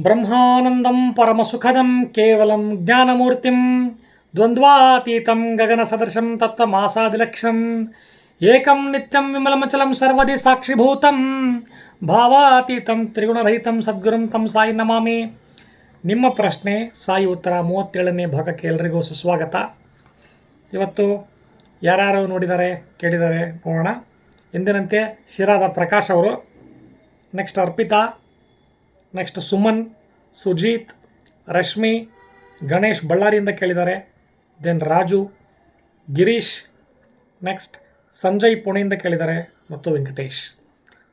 ಬ್ರಹ್ಮಾನಂದಂ ಪರಮಸುಖದಂ ಕೇವಲಂ ಜ್ಞಾನಮೂರ್ತಿಂ ದ್ವಂದ್ವಾತೀತಂ ತತ್ತ ಮಾಸಾದಿಲಕ್ಷಂ ಏಕಂ ನಿತ್ಯಂ ವಿಮಲಮಚಲಂ ಸರ್ವದಿ ಸಾಕ್ಷಿಭೂತಂ ಭಾವಾತೀತಂ ತ್ರಿಗುಣರಹಿತಂ ಸದ್ಗುರುಂ ತಂ ಸಾಯಿ ನಮಾಮಿ. ನಿಮ್ಮ ಪ್ರಶ್ನೆ ಸಾಯಿ ಉತ್ತರ ಮೂವತ್ತೇಳನೇ ಭಾಗಕ್ಕೆ ಎಲ್ರಿಗೂ ಸುಸ್ವಾಗತ. ಇವತ್ತು ಯಾರ್ಯಾರು ನೋಡಿದ್ದಾರೆ ಕೇಳಿದ್ದಾರೆ ನೋಡೋಣ. ಎಂದಿನಂತೆ ಶಿರಾದ ಪ್ರಕಾಶ್ ಅವರು, ನೆಕ್ಸ್ಟ್ ಅರ್ಪಿತಾ ನೆಕ್ಸ್ಟ್ ಸುಮನ್ ಸುಜೀತ್ ರಶ್ಮಿ ಗಣೇಶ್ ಬಳ್ಳಾರಿಯಿಂದ ಕೇಳಿದ್ದಾರೆ. ದೆನ್ ರಾಜು ಗಿರೀಶ್ ನೆಕ್ಸ್ಟ್ ಸಂಜಯ್ ಪುಣೆಯಿಂದ ಕೇಳಿದ್ದಾರೆ. ಮತ್ತು ವೆಂಕಟೇಶ್.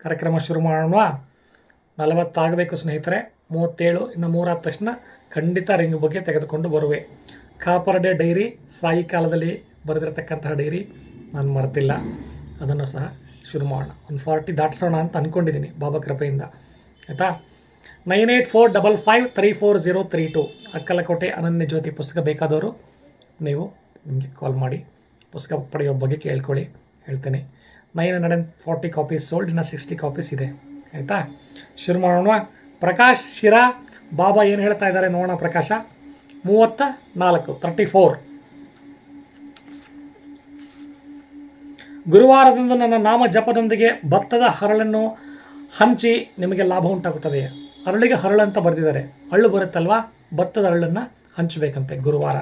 ಕಾರ್ಯಕ್ರಮ ಶುರು ಮಾಡೋಣ. ನಲವತ್ತಾಗಬೇಕು ಸ್ನೇಹಿತರೆ. ಮೂವತ್ತೇಳು, ಇನ್ನು ಮೂರಾದ ತಕ್ಷಣ ಖಂಡಿತ ರಿಂಗ್ ಬಗ್ಗೆ ತೆಗೆದುಕೊಂಡು ಬರುವೆ. ಕಾಪರ್ ಡೇ ಡೈರಿ, ಸಾಯಿ ಕಾಲದಲ್ಲಿ ಬರೆದಿರತಕ್ಕಂತಹ ಡೈರಿ, ನಾನು ಮರೆತಿಲ್ಲ ಅದನ್ನು ಸಹ ಶುರು ಮಾಡೋಣ. ಒಂದು ಫಾರ್ಟಿ ದಾಟಿಸೋಣ ಅಂತ ಅಂದ್ಕೊಂಡಿದ್ದೀನಿ ಬಾಬಾ ಕೃಪೆಯಿಂದ. ಆಯಿತಾ? Nine eight four double five three four zero three two. Akkalkote Ananya Jyoti ಪುಸ್ತಕ ಬೇಕಾದವರು, ನೀವು ನಿಮಗೆ ಕಾಲ್ ಮಾಡಿ, ಪುಸ್ತಕ ಪಡೆಯೋ ಬಗ್ಗೆ ಕೇಳ್ಕೊಳ್ಳಿ, ಹೇಳ್ತೇನೆ. Nine hundred and forty copies sold ಇನ್ನು ಸಿಕ್ಸ್ಟಿ ಕಾಪೀಸ್ ಇದೆ. ಆಯಿತಾ? ಶುರು ಮಾಡೋಣ. ಪ್ರಕಾಶ್, ಶಿರಾ, ಬಾಬಾ ಏನು ಹೇಳ್ತಾ ಇದ್ದಾರೆ ನೋಡೋಣ ಪ್ರಕಾಶ. ಮೂವತ್ತ ನಾಲ್ಕು ತರ್ಟಿ ಫೋರ್ ಗುರುವಾರದಿಂದ ನನ್ನ ನಾಮ ಜಪದೊಂದಿಗೆ ಭತ್ತದ ಹರಳನ್ನು ಹಂಚಿ ನಿಮಗೆ ಲಾಭ ಉಂಟಾಗುತ್ತದೆ ಹರಳಿಗೆ ಹರಳಂತ ಬರೆದಿದ್ದಾರೆ. ಹಳ್ಳು ಬರುತ್ತಲ್ವಾ? ಭತ್ತದ ಹರಳನ್ನು ಹಂಚಬೇಕಂತೆ ಗುರುವಾರ.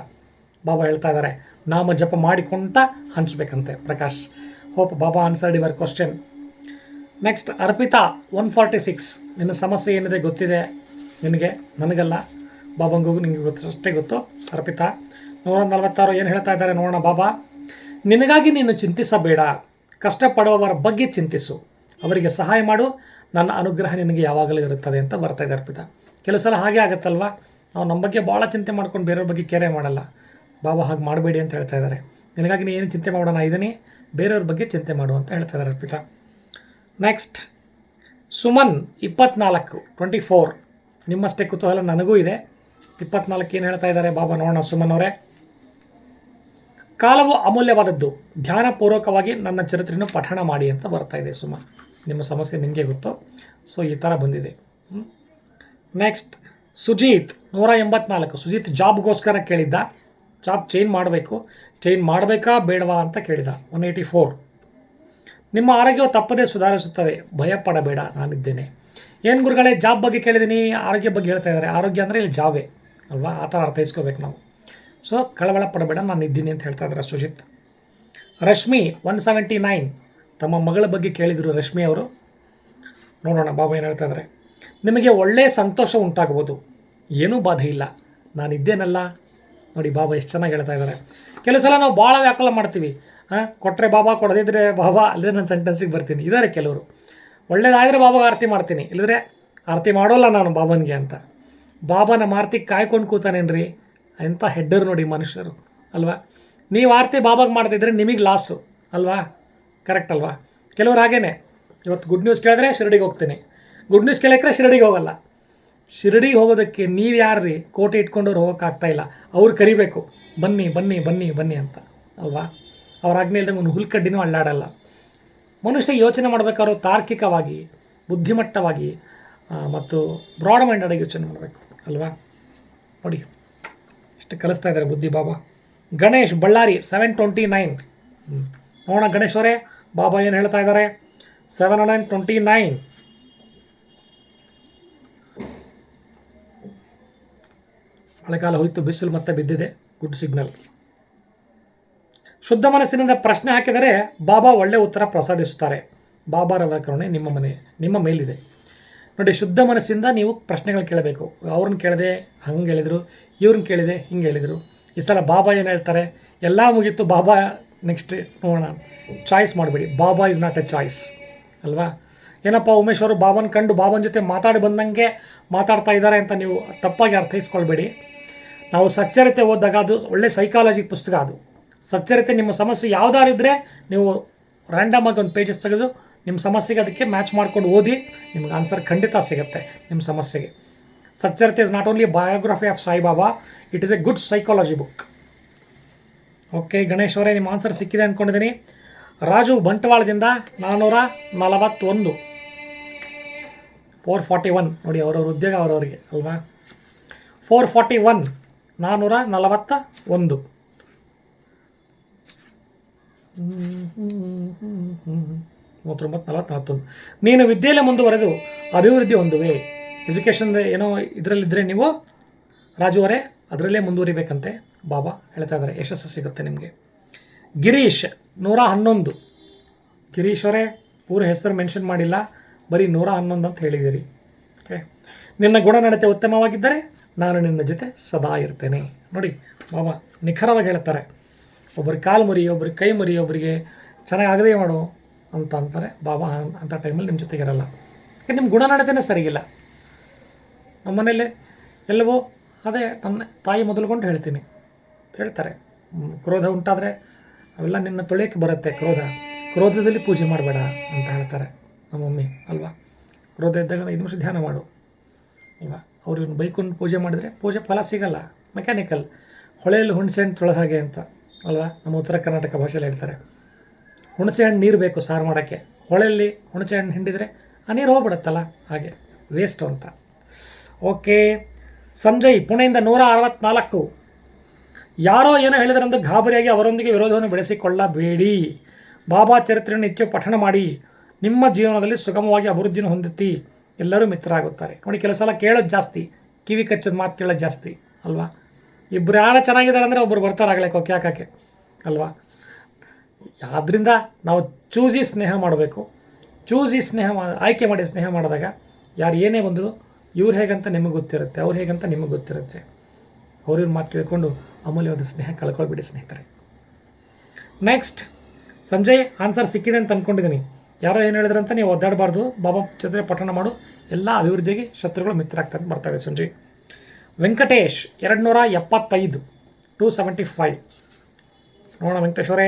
ಬಾಬಾ ಹೇಳ್ತಾ ಇದ್ದಾರೆ, ನಾಮ ಜಪ ಮಾಡಿಕೊಂತ ಹಂಚಬೇಕಂತೆ Prakash. Hope Baba answered your question next Arpita one forty six ನಿನ್ನ ಸಮಸ್ಯೆ ಏನಿದೆ ಗೊತ್ತಿದೆ? ನಿನಗೆ? ನನಗಲ್ಲ. ಬಾಬಂಗೂ ನಿಮಗೆ ಗೊತ್ತು, ಅಷ್ಟೇ ಗೊತ್ತು. ಅರ್ಪಿತಾ ನೂರ ನಲವತ್ತಾರು ಏನು ಹೇಳ್ತಾ ಇದ್ದಾರೆ ನೋಡೋಣ ಬಾಬಾ. ನಿನಗಾಗಿ ನೀನು ಚಿಂತಿಸಬೇಡ. ಕಷ್ಟಪಡುವವರ ಬಗ್ಗೆ ಚಿಂತಿಸು. ಅವರಿಗೆ ಸಹಾಯ ಮಾಡು. ನನ್ನ ಅನುಗ್ರಹ ನಿನಗೆ ಯಾವಾಗಲೂ ಇರುತ್ತದೆ ಅಂತ ಬರ್ತಾ ಇದೆ ಅರ್ಪಿತ ಕೆಲವು ಸಲ ಹಾಗೆ ಆಗುತ್ತಲ್ವಾ? ನಾವು ನಮ್ಮ ಬಗ್ಗೆ ಭಾಳ ಚಿಂತೆ ಮಾಡ್ಕೊಂಡು ಬೇರೆಯವ್ರ ಬಗ್ಗೆ ಕೇರೆ ಮಾಡಲ್ಲ. ಬಾಬಾ ಹಾಗೆ ಮಾಡಬೇಡಿ ಅಂತ ಹೇಳ್ತಾ ಇದ್ದಾರೆ. ನಿನಗಾಗಿ ನೀನು ಏನು ಚಿಂತೆ ಮಾಡೋಣ? ಇದನ್ನೇ ಬೇರೆಯವ್ರ ಬಗ್ಗೆ ಚಿಂತೆ ಮಾಡು ಅಂತ ಹೇಳ್ತಾ ಇದ್ದಾರೆ ಅರ್ಪಿತ ನೆಕ್ಸ್ಟ್ ಸುಮನ್ ಇಪ್ಪತ್ನಾಲ್ಕು ಟ್ವೆಂಟಿ ಫೋರ್ ನಿಮ್ಮಷ್ಟೇ ಕುತೂಹಲ ನನಗೂ ಇದೆ. ಇಪ್ಪತ್ನಾಲ್ಕು ಏನು ಹೇಳ್ತಾ ಇದ್ದಾರೆ? ಬಾಬಾ ನೋಡೋಣ ಸುಮನ್ ಅವರೇ. ಕಾಲವು ಅಮೂಲ್ಯವಾದದ್ದು. ಧ್ಯಾನಪೂರ್ವಕವಾಗಿ ನನ್ನ ಚರಿತ್ರೆಯನ್ನು ಪಠಣ ಮಾಡಿ ಅಂತ ಬರ್ತಾ ಇದೆ ಸುಮ್ಮ ನಿಮ್ಮ ಸಮಸ್ಯೆ ನಿಮಗೆ ಗೊತ್ತು. ಸೊ ಈ ಥರ ಬಂದಿದೆ. ನೆಕ್ಸ್ಟ್ ಸುಜೀತ್ ನೂರ ಎಂಬತ್ನಾಲ್ಕು. ಸುಜೀತ್ ಜಾಬ್ಗೋಸ್ಕರ ಕೇಳಿದ್ದ. ಜಾಬ್ ಚೇಂಜ್ ಮಾಡಬೇಕು. ಚೇಂಜ್ ಮಾಡಬೇಕಾ ಬೇಡವಾ ಅಂತ ಕೇಳಿದ. One eighty four. ನಿಮ್ಮ ಆರೋಗ್ಯವು ತಪ್ಪದೇ ಸುಧಾರಿಸುತ್ತದೆ. ಭಯಪಡಬೇಡ, ನಾನಿದ್ದೇನೆ. ಏನು ಗುರುಗಳೇ, ಜಾಬ್ ಬಗ್ಗೆ ಕೇಳಿದ್ದೀನಿ. ಆರೋಗ್ಯ ಬಗ್ಗೆ ಹೇಳ್ತಾ ಇದ್ದಾರೆ. ಆರೋಗ್ಯ ಅಂದರೆ ಇಲ್ಲಿ ಜಾಬೇ, ಅಲ್ವಾ? ಆ ಥರ ಅರ್ಥೈಸ್ಕೋಬೇಕು ನಾವು. ಸೊ ಕಳವಳ ಪಡಬೇಡ, ನಾನು ಇದ್ದೀನಿ ಅಂತ ಹೇಳ್ತಾ ಇದ್ದಾರೆ Sujit. Rashmi one seventy nine ತಮ್ಮ ಮಗಳ ಬಗ್ಗೆ ಕೇಳಿದರು ರಶ್ಮಿ ಅವರು. ನೋಡೋಣ, ಬಾಬಾ ಏನು ಹೇಳ್ತಾ ಇದ್ದಾರೆ ನಿಮಗೆ ಒಳ್ಳೆಯ ಸಂತೋಷ ಉಂಟಾಗ್ಬೋದು ಏನೂ ಬಾಧೆ ಇಲ್ಲ. ನಾನು ಇದ್ದೇನಲ್ಲ? ನೋಡಿ, ಬಾಬಾ ಎಷ್ಟು ಚೆನ್ನಾಗಿ ಹೇಳ್ತಾ ಇದ್ದಾರೆ ಕೆಲವು ಸಲ ನಾವು ಭಾಳ ವ್ಯಾಕುಲ ಮಾಡ್ತೀವಿ. ಹಾಂ ಕೊಟ್ಟರೆ ಬಾಬಾ ಕೊಡದಿದ್ರೆ ಬಾಬಾ, ಅಲ್ಲದೆ ನನ್ನ ಸೆಂಟೆನ್ಸಿಗೆ ಬರ್ತೀನಿ. ಇದ್ದಾರೆ ಕೆಲವರು. ಒಳ್ಳೇದಾದರೆ ಬಾಬಾಗೆ ಆರತಿ ಮಾಡ್ತೀನಿ. ಇಲ್ಲದ್ರೆ ಆರತಿ ಮಾಡೋಲ್ಲ ನಾನು ಬಾಬನಿಗೆ ಅಂತ. ಬಾಬಾನ ಮಾರ್ತಿ ಕಾಯ್ಕೊಂಡು ಕೂತಾನೇನ್ರಿ? ಎಂಥ ಹೆಡ್ಡರ್ ನೋಡಿ ಮನುಷ್ಯರು, ಅಲ್ವಾ? ನೀವು ಆರತಿ ಬಾಬಾಗೆ ಮಾಡ್ತಿದ್ರೆ ನಿಮಗೆ ಲಾಸು ಅಲ್ವಾ? ಕರೆಕ್ಟ್ ಅಲ್ವಾ? ಕೆಲವ್ರು ಹಾಗೇನೆ. ಇವತ್ತು ಗುಡ್ ನ್ಯೂಸ್ ಕೇಳಿದ್ರೆ ಶಿರಡಿಗೆ ಹೋಗ್ತೀನಿ. ಗುಡ್ ನ್ಯೂಸ್ ಕೇಳಿದ್ರೆ ಶಿರಡಿಗೆ ಹೋಗಲ್ಲ. ಶಿರಡಿಗೆ ಹೋಗೋದಕ್ಕೆ ನೀವು ಯಾರ್ರಿ? ಕೋಟೆ ಇಟ್ಕೊಂಡವ್ರು ಹೋಗೋಕ್ಕಾಗ್ತಾ ಇಲ್ಲ. ಅವ್ರು ಕರಿಬೇಕು. ಬನ್ನಿ ಬನ್ನಿ ಬನ್ನಿ ಬನ್ನಿ ಅಂತ, ಅಲ್ವಾ? ಅವ್ರ ಆಜ್ಞೆ ಇಲ್ದಂಗೆ ಒಂದು ಹುಲ್ಕಡ್ಡಿನೂ ಅಳ್ಳಾಡಲ್ಲ ಮನುಷ್ಯ ಯೋಚನೆ ಮಾಡಬೇಕಾದ್ರೂ ತಾರ್ಕಿಕವಾಗಿ, ಬುದ್ಧಿಮಟ್ಟವಾಗಿ ಮತ್ತು ಬ್ರಾಡ್ ಮೈಂಡೆಡ್ ಯೋಚನೆ ಮಾಡಬೇಕು, ಅಲ್ವಾ? ನೋಡಿ. ಇಷ್ಟು ಕಲಿಸ್ತಾ ಇದ್ದಾರೆ ಬುದ್ಧಿ Baba. Ganesh Bellary seven twenty nine ನೋಡೋಣ ಗಣೇಶ್ ಅವರೇ, ಬಾಬಾ ಏನು ಹೇಳ್ತಾ ಇದ್ದಾರೆ? ಸೆವೆನ್ ನೈನ್ ಟ್ವೆಂಟಿ ನೈನ್ ಮಳೆಗಾಲ ಹೋಯಿತು, ಬಿಸಿಲು ಮತ್ತೆ ಬಿದ್ದಿದೆ. ಗುಡ್ ಸಿಗ್ನಲ್ ಶುದ್ಧ ಮನಸ್ಸಿನಿಂದ ಪ್ರಶ್ನೆ ಹಾಕಿದರೆ ಬಾಬಾ ಒಳ್ಳೆ ಉತ್ತರ ಪ್ರಸಾದಿಸುತ್ತಾರೆ. ಬಾಬಾರ ಕರುಣೆ ನಿಮ್ಮ ಮನೆ ನಿಮ್ಮ ಮೇಲಿದೆ. ನೋಡಿ, ಶುದ್ಧ ಮನಸ್ಸಿಂದ ನೀವು ಪ್ರಶ್ನೆಗಳು ಕೇಳಬೇಕು. ಅವ್ರನ್ನ ಕೇಳಿದೆ ಹಂಗೆ ಹೇಳಿದರು, ಇವ್ರನ್ನ ಕೇಳಿದೆ ಹಿಂಗೆ ಹೇಳಿದರು. ಈ ಸಲ ಬಾಬಾ ಏನು ಹೇಳ್ತಾರೆ? ಎಲ್ಲ ಮುಗೀತು, ಬಾಬಾ ನೆಕ್ಸ್ಟ್ ನೋಡೋಣ. ಚಾಯ್ಸ್ ಮಾಡಬೇಡಿ. Baba is not a choice ಅಲ್ವಾ? ಏನಪ್ಪ, ಉಮೇಶ್ ಅವರು ಬಾಬನ ಕಂಡು ಬಾಬನ್ ಜೊತೆ ಮಾತಾಡಿ ಬಂದಂಗೆ ಮಾತಾಡ್ತಾ ಇದ್ದಾರೆ ಅಂತ ನೀವು ತಪ್ಪಾಗಿ ಅರ್ಥೈಸ್ಕೊಳ್ಬೇಡಿ. ನಾವು ಸಚ್ಚರಿತೆ ಓದಿದಾಗ ಅದು ಒಳ್ಳೆ ಸೈಕಾಲಜಿ ಪುಸ್ತಕ ಅದು. ಸಚ್ಚರಿತೆ ನಿಮ್ಮ ಸಮಸ್ಯೆ ಯಾವ್ದಾರಿದ್ರೆ ನೀವು ರ್ಯಾಂಡಮ್ ಆಗಿ ಒಂದು ಪೇಜಸ್ ತೆಗೆದು ನಿಮ್ಮ ಸಮಸ್ಯೆಗೆ ಅದಕ್ಕೆ ಮ್ಯಾಚ್ ಮಾಡ್ಕೊಂಡು ಓದಿ, ನಿಮ್ಗೆ ಆನ್ಸರ್ ಖಂಡಿತ ಸಿಗುತ್ತೆ ನಿಮ್ಮ ಸಮಸ್ಯೆಗೆ. Satcharitra is not only biography of Saibaba it is a good psychology book okay Ganesh ಅವರೇ, ನಿಮ್ಮ ಆನ್ಸರ್ ಸಿಕ್ಕಿದೆ ಅಂದ್ಕೊಂಡಿದ್ದೀನಿ ರಾಜು ಬಂಟ್ವಾಳದಿಂದ ನಾನ್ನೂರ ನಲವತ್ತೊಂದು. ಫೋರ್ ಫಾರ್ಟಿ ಒನ್ ನೋಡಿ ಅವರವ್ರ ಉದ್ಯೋಗ ಅವರವರಿಗೆ, ಅಲ್ವಾ? ಫೋರ್ ಫಾರ್ಟಿ ಒನ್ ನಾನ್ನೂರ ನಲವತ್ತ ಒಂದು ಮೂವತ್ತೊಂಬತ್ತು ನಲವತ್ತು ನಲವತ್ತೊಂದು ನೀನು ವಿದ್ಯೆಯಲ್ಲೇ ಮುಂದುವರೆದು ಅಭಿವೃದ್ಧಿ ಹೊಂದುವೆ. ಎಜುಕೇಷನ್ ಏನೋ ಇದರಲ್ಲಿದ್ದರೆ ನೀವು ರಾಜು ಅವರೇ, ಅದರಲ್ಲೇ ಮುಂದುವರಿಬೇಕಂತೆ. ಬಾಬಾ ಹೇಳ್ತಾ ಇದ್ದಾರೆ, ಯಶಸ್ಸು ಸಿಗುತ್ತೆ ನಿಮಗೆ. ಗಿರೀಶ್, ನೂರ ಹನ್ನೊಂದು. ಗಿರೀಶ್ ಅವರೇ ಪೂರ ಹೆಸರು ಮೆನ್ಷನ್ ಮಾಡಿಲ್ಲ, ಬರೀ ನೂರ ಹನ್ನೊಂದು ಅಂತ ಹೇಳಿದ್ದೀರಿ. ಓಕೆ ನಿನ್ನ ಗುಣನಡತೆ ಉತ್ತಮವಾಗಿದ್ದರೆ ನಾನು ನಿನ್ನ ಜೊತೆ ಸದಾ ಇರ್ತೇನೆ. ನೋಡಿ, ಬಾಬಾ ನಿಖರವಾಗಿ ಹೇಳ್ತಾರೆ. ಒಬ್ಬರಿಗೆ ಕಾಲು ಮುರಿ ಒಬ್ರಿಗೆ ಕೈ ಮುರಿ ಒಬ್ಬರಿಗೆ ಚೆನ್ನಾಗಿ ಆಗದೇ ಮಾಡು. ಅಂತ ಅಂತಾರೆ ಬಾಬಾ, ಅಂತ ಟೈಮಲ್ಲಿ ನಿಮ್ಮ ಜೊತೆಗಿರಲ್ಲ. ಯಾಕೆ ನಿಮ್ಮ ಗುಣನಡತೆನೇ ಸರಿಗಿಲ್ಲ. ನಮ್ಮ ಮನೇಲಿ ಎಲ್ಲವೋ ಅದೇ ನನ್ನ ತಾಯಿ ಮೊದಲುಕೊಂಡು ಹೇಳ್ತೀನಿ. ಹೇಳ್ತಾರೆ ಕ್ರೋಧ ಉಂಟಾದರೆ ಅವೆಲ್ಲ ನಿನ್ನ ತೊಳೆಯೋಕ್ಕೆ ಬರುತ್ತೆ, ಕ್ರೋಧ. ಕ್ರೋಧದಲ್ಲಿ ಪೂಜೆ ಮಾಡಬೇಡ, ಅಂತ ಹೇಳ್ತಾರೆ ನಮ್ಮ ಮಮ್ಮಿ, ಅಲ್ವಾ? ಕ್ರೋಧ ಇದ್ದಾಗ ಐದು ನಿಮಿಷ ಧ್ಯಾನ ಮಾಡು, ಅಲ್ವಾ? ಅವ್ರು ಇವ್ನು ಬೈಕೊಂಡು ಪೂಜೆ ಮಾಡಿದರೆ ಪೂಜೆ ಫಲ ಸಿಗಲ್ಲ ಮೆಕ್ಯಾನಿಕಲ್ ಹೊಳೆಯಲ್ಲಿ ಹುಣಸೆ ಹಣ್ಣು ತೊಳೆದ ಹಾಗೆ ಅಂತ, ಅಲ್ವಾ? ನಮ್ಮ ಉತ್ತರ ಕರ್ನಾಟಕ ಭಾಷೆಯಲ್ಲಿ ಹೇಳ್ತಾರೆ. ಹುಣಸೆ ಹಣ್ಣು ನೀರು ಬೇಕು ಸಾರು ಮಾಡೋಕ್ಕೆ. ಹೊಳೆಯಲ್ಲಿ ಹುಣಸೆ ಹಣ್ಣು ಹಿಂಡಿದರೆ ಆ ನೀರು ಹೋಗ್ಬಿಡುತ್ತಲ್ಲ, ಹಾಗೆ ವೇಸ್ಟು ಅಂತ. ಓಕೆ ಸಂಜಯ್, ಪುಣೆಯಿಂದ ನೂರ ಅರವತ್ನಾಲ್ಕು. ಯಾರೋ ಏನೋ ಹೇಳಿದರೆಂದು ಗಾಬರಿಯಾಗಿ ಅವರೊಂದಿಗೆ ವಿರೋಧವನ್ನು ಬೆಳೆಸಿಕೊಳ್ಳಬೇಡಿ. ಬಾಬಾ ಚರಿತ್ರೆಯನ್ನು ನಿತ್ಯ ಪಠಣ ಮಾಡಿ. ನಿಮ್ಮ ಜೀವನದಲ್ಲಿ ಸುಗಮವಾಗಿ ಅಭಿವೃದ್ಧಿಯನ್ನು ಹೊಂದುತ್ತಿ. ಎಲ್ಲರೂ ಮಿತ್ರರಾಗುತ್ತಾರೆ. ನೋಡಿ, ಕೆಲವು ಸಲ ಕೇಳೋದು ಜಾಸ್ತಿ. ಕಿವಿ ಕಚ್ಚದ ಮಾತು ಕೇಳೋದು ಜಾಸ್ತಿ, ಅಲ್ವಾ? ಇಬ್ಬರು ಯಾರು ಚೆನ್ನಾಗಿದ್ದಾರೆ ಅಂದರೆ ಒಬ್ಬರು ಬರ್ತಾರೆ ಆಗಲೇ ಕೊಕ್ಕೆ ಹಾಕೋಕ್ಕೆ ಅಲ್ವಾ? ಆದ್ದರಿಂದ ನಾವು ಚೂಸಿ ಸ್ನೇಹ ಮಾಡಬೇಕು. ಚೂಸಿ ಸ್ನೇಹ ಆಯ್ಕೆ ಮಾಡಿ ಸ್ನೇಹ ಮಾಡಿದಾಗ ಯಾರು ಏನೇ ಬಂದರೂ ಇವ್ರು ಹೇಗಂತ ನಿಮಗೆ ಗೊತ್ತಿರುತ್ತೆ, ಅವ್ರು ಹೇಗಂತ ನಿಮಗೆ ಗೊತ್ತಿರುತ್ತೆ. ಅವ್ರಿವ್ರ ಮಾತು ಕೇಳಿಕೊಂಡು ಅಮೂಲ್ಯವಾದ ಸ್ನೇಹ ಕಳ್ಕೊಳ್ಬಿಡಿ ಸ್ನೇಹಿತರೆ. ನೆಕ್ಸ್ಟ್ ಸಂಜಯ್ ಆನ್ಸರ್ ಸಿಕ್ಕಿದೆ ಅಂತ ಅಂದ್ಕೊಂಡಿದ್ದೀನಿ ಯಾರೋ ಏನು ಹೇಳಿದ್ರಂತ ನೀವು ಒದ್ದಾಡಬಾರ್ದು. ಬಾಬಾ ಜೊತೆ ಪಠಣ ಮಾಡು. ಎಲ್ಲ ಅಭಿವೃದ್ಧಿಗೆ ಶತ್ರುಗಳು ಮಿತ್ರರಾಗ್ತಾ ಅಂತ ಬರ್ತಾ ಇದೆ ಸಂಜಯ್. ವೆಂಕಟೇಶ್ ಎರಡು ನೂರ ಎಪ್ಪತ್ತೈದು ಟು ಸೆವೆಂಟಿ ಫೈವ್ ನೋಡೋಣ ವೆಂಕಟೇಶ್ ಅವರೇ.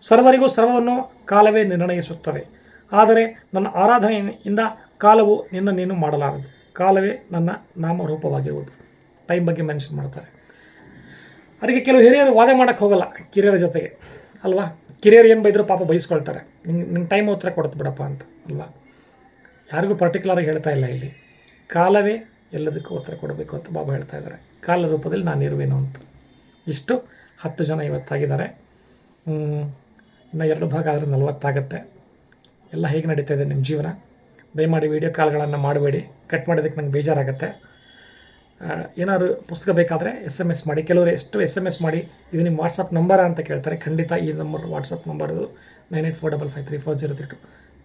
ಸರ್ವರಿಗೂ ಸರ್ವವನ್ನು ಕಾಲವೇ ನಿರ್ಣಯಿಸುತ್ತದೆ ಆದರೆ ನನ್ನ ಆರಾಧನೆಯಿಂದ ಕಾಲವು ನಿನ್ನ ನೀನು ಮಾಡಲಾರದು. ಕಾಲವೇ ನನ್ನ ನಾಮರೂಪವಾಗಿರುವುದು. ಟೈಮ್ ಬಗ್ಗೆ ಮೆನ್ಷನ್ ಮಾಡ್ತಾರೆ. ಅದಕ್ಕೆ ಕೆಲವು ಹಿರಿಯರು ವಾದ ಮಾಡೋಕ್ಕೆ ಹೋಗಲ್ಲ ಕಿರಿಯರ ಜೊತೆಗೆ, ಅಲ್ವಾ? ಕಿರಿಯರು ಏನು ಬೈದರೂ ಪಾಪ ಬೈಸ್ಕೊಳ್ತಾರೆ. ನಿಂಗೆ ನಿಂಗೆ ಟೈಮ್ ಉತ್ತರ ಕೊಡ್ತು ಬಿಡಪ್ಪ ಅಂತ, ಅಲ್ವಾ? ಯಾರಿಗೂ ಪರ್ಟಿಕ್ಯುಲರಾಗಿ ಹೇಳ್ತಾ ಇಲ್ಲ ಇಲ್ಲಿ. ಕಾಲವೇ ಎಲ್ಲದಕ್ಕೂ ಉತ್ತರ ಕೊಡಬೇಕು ಅಂತ ಬಾಬಾ ಹೇಳ್ತಾ ಇದ್ದಾರೆ. ಕಾಲ ರೂಪದಲ್ಲಿ ನಾನು ಇರುವೆನು ಅಂತ. ಇಷ್ಟು. ಹತ್ತು ಜನ ಇವತ್ತಾಗಿದ್ದಾರೆ. ಇನ್ನು ಎರಡು ಭಾಗ ಆದರೆ ನಲವತ್ತಾಗುತ್ತೆ. ಎಲ್ಲ ಹೇಗೆ ನಡೀತಾ ಇದೆ ನಿಮ್ಮ ಜೀವನ? ದಯಮಾಡಿ ವೀಡಿಯೋ ಕಾಲ್ಗಳನ್ನು ಮಾಡಬೇಡಿ. ಕಟ್ ಮಾಡೋದಕ್ಕೆ ನಂಗೆ ಬೇಜಾರಾಗುತ್ತೆ. ಏನಾದರೂ ಏನಾದ್ರು ಪುಸ್ತಕ ಬೇಕಾದರೆ ಎಸ್ ಎಂ ಎಸ್ ಮಾಡಿ. ಕೆಲವರು ಎಷ್ಟು ಎಸ್ ಎಂ ಎಸ್ ಮಾಡಿ, ಇದು ನಿಮ್ಮ ವಾಟ್ಸಪ್ ನಂಬರ ಅಂತ ಕೇಳ್ತಾರೆ. ಖಂಡಿತ ಈ number WhatsApp number nine eight four double five three four zero three two.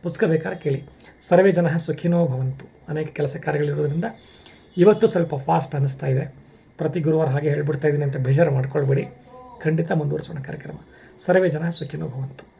ಪುಸ್ತಕ ಬೇಕಾದ್ರೆ ಕೇಳಿ. ಸರ್ವೇ ಜನ ಸುಖಿನೋ ಭವಂತು. ಅನೇಕ ಕೆಲಸ ಕಾರ್ಯಗಳಿರೋದ್ರಿಂದ ಇವತ್ತು ಸ್ವಲ್ಪ ಫಾಸ್ಟ್ ಅನ್ನಿಸ್ತಾ ಇದೆ. ಪ್ರತಿ ಗುರುವಾರ ಹಾಗೆ ಹೇಳ್ಬಿಡ್ತಾ ಇದ್ದೀನಿ ಅಂತ ಬೇಜಾರು ಮಾಡ್ಕೊಳ್ಬೇಡಿ. ಖಂಡಿತ ಮುಂದುವರಿಸೋಣ ಕಾರ್ಯಕ್ರಮ. ಸರ್ವೇ ಜನ ಸುಖಿನೋ ಭವಂತು